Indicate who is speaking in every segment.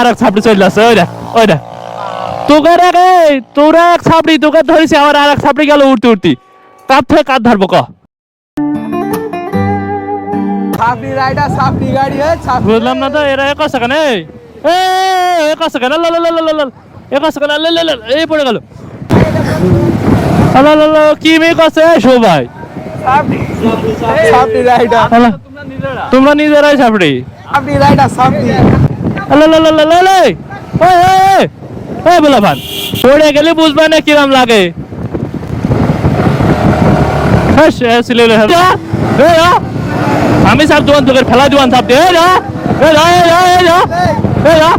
Speaker 1: আর এক ছাপড়ি চলে আসছে ওই দেখ ওই দেখ। তোকে রে তোরা এক ছাপড়ি তোকে ধরেছি আমার আর এক ছাপড়ি গেল উঠতে উঠতি তার থেকে কার ধরবো ক।
Speaker 2: সাপনি রাইডার সাপনি গাড়ি
Speaker 1: বুঝলাম না তো এরা এক সেকেন্ড এ এক সেকেন্ড ল ল ল ল ল এক সেকেন্ড ল ল ল এই পড়ে গেল। ল ল ল কি মেয়ে কছে সবাই?
Speaker 2: সাপনি রাইডার।
Speaker 1: তোমরা নিজেরাই ছাপড়ি।
Speaker 2: রাইডার সাপনি
Speaker 1: লা লা লা লা লা লা ওই ওই ওই বলা ভান পড়ে গেলে বুঝবা না কিরম লাগে হ্যাঁ সে সিলে লে যা এ যা আমি সব দোকান তোকে ফেলা দোকান সব দে যা এ যা এ যা এ যা এ যা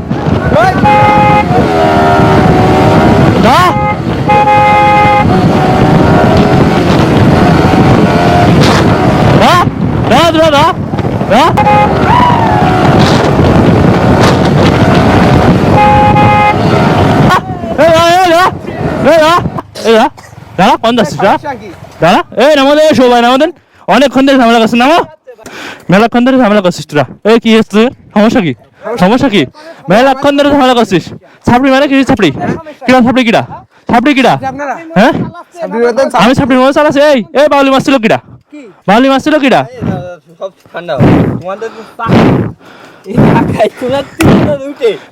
Speaker 1: যা যা যা যা যা যা এই যা এই এই যা এই যা দাঁড়া কোন যাচ্ছিস যা দাঁড়া এই নামো এই সবাই নামো দেন। অনেকক্ষণ ধরে ঝামেলা করছিস নামো। মেলাক্ষণ ধরে ঝামেলা করছিস তোরা। এই কি তোর? সমস্যা কি? সমস্যা কি? মেলাক্ষণ ধরে ঝামেলা করছিস। ছাপড়ি মানে কি ছাপড়ি? কিরা ছাপড়ি কিরা? ছাপড়ি কিরা? হ্যাঁ? আমি ছাপড়ি মোবাইল চালাচ্ছি এই এই বাউলি মাছ ছিল কিরা? বাউলি মাছ ছিল কিরা?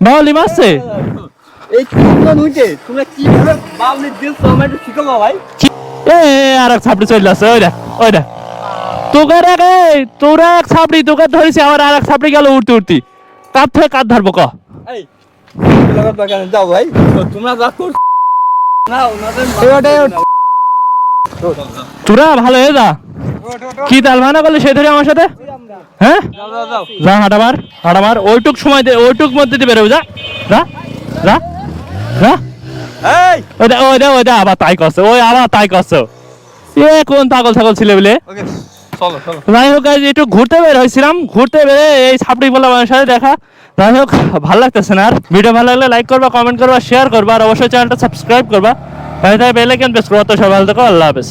Speaker 1: বাউলি মাছছে
Speaker 3: এই তিনজন উঠে তোমরা কীভাবে বাবলি দিচ্ছ আমার একটু শিখাবো ভাই।
Speaker 1: এ আর এক ছাপড়ি চলে আসছে ওই দেখ ওই দেখ। তোকে রে রে তোরা এক ছাপড়ি তোকে ধরেছি আমার আর এক ছাপড়ি গেল উঠতে উঠতি তার থেকে কার ধরবো ক।
Speaker 3: যাও ভাই। তোমরা যা কর
Speaker 1: তোরা ভালো হয়ে যা। কি তাল ভানা করলি সে ধরে আমার সাথে? হ্যাঁ? যা হাঁটাবার হাঁটাবার ওইটুক সময় দে ওইটুক মধ্যে দিয়ে বেরোবে যা যা যা। যা
Speaker 3: এই!
Speaker 1: দে আবার তাই করছ ওই আবার তাই করছ। এ কোন পাগল ছাগল ছিল বলে?
Speaker 3: ওকে চলো চলো।
Speaker 1: যাই হোক একটু ঘুরতে বের হয়েছিলাম ঘুরতে বেরে এই সাপড়ি বলা মানুষের সাথে দেখা। যাই হোক ভালো লাগতেছে না আর। ভিডিও ভালো লাগলে লাইক করবা কমেন্ট করবা শেয়ার করবা আর অবশ্যই চ্যানেলটা সাবস্ক্রাইব করবা। তাই তাই বেল আইকন প্রেস করবা তো সবাই ভালো থেকো আল্লাহ হাফেজ।